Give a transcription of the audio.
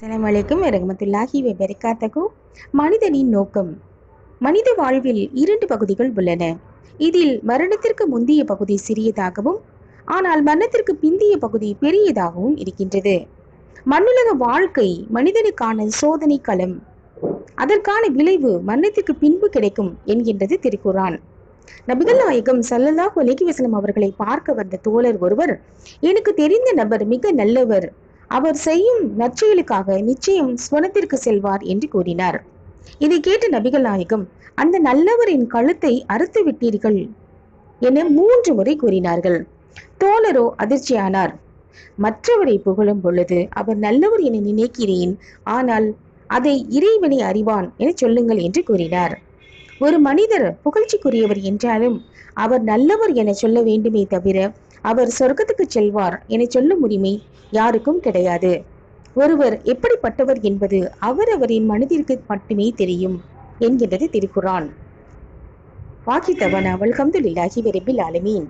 அஸ்ஸலாமு வலைக்கும் வரஹ்மத்துல்லாஹி வெபரிகாத்தகு மனிதனின் நோக்கம். மனித வாழ்வில் இரண்டு பகுதிகள் உள்ளன. இதில் மரணத்திற்கு முந்தைய பகுதி சிறியதாகவும் ஆனால் மரணத்திற்கு பிந்திய பகுதி பெரியதாகவும் இருக்கின்றது. மண்ணுலக வாழ்க்கை மனிதனுக்கான சோதனை களம். அதற்கான விளைவு மரணத்திற்கு பின்பு கிடைக்கும் என்கின்றது திருக்குரான் நபிகள் நாயகம் சல்லல்லாஹு அலைஹி வசலம் அவர்களை பார்க்க வந்த தோழர் ஒருவர் எனக்கு தெரிந்த நபர் மிக நல்லவர் அவர் செய்யும் நற்செயலுக்காக நிச்சயம் ஸ்வனத்திற்கு செல்வார் என்று கூறினார். இதை கேட்ட நபிகள் நாயகம் அந்த நல்லவரின் கழுத்தை அறுத்து விட்டீர்கள் என மூன்று முறை கூறினார்கள். தோழரோ அதிர்ச்சியானார். மற்றவரை புகழும் பொழுது அவர் நல்லவர் என நினைக்கிறேன் ஆனால் அதை இறைவனை அறிவான் என சொல்லுங்கள் என்று கூறினார். ஒரு மனிதர் புகழ்ச்சிக்குரியவர் என்றாலும் அவர் நல்லவர் என சொல்ல வேண்டுமே தவிர அவர் சொர்க்கத்துக்கு செல்வார் என சொல்லும் உரிமை யாருக்கும் கிடையாது. ஒருவர் எப்படிப்பட்டவர் என்பது அவரவரின் மனதிற்கு மட்டுமே தெரியும் என்கின்றது திருக்குறான் வாக்கித்தவன் அவள் கம்துலில்லாஹி விரும்பில் ஆலமீன்.